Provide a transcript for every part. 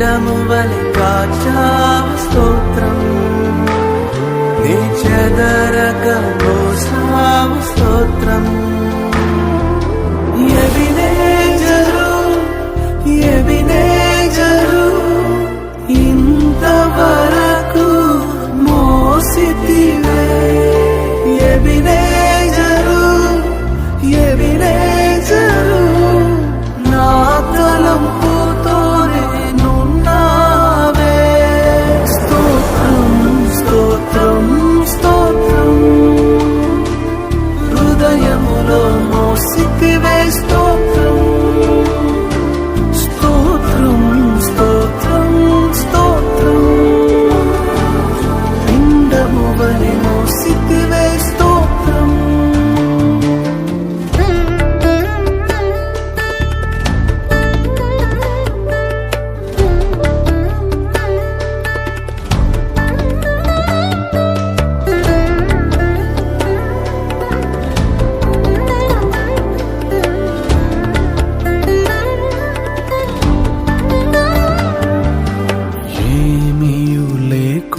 పిండము వలె కాచావు స్తోత్రం నీ చెదరక మోసావు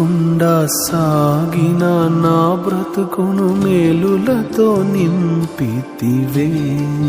లేకుండా సాగిన నా బ్రతుకును మేలులతో నింపితివే.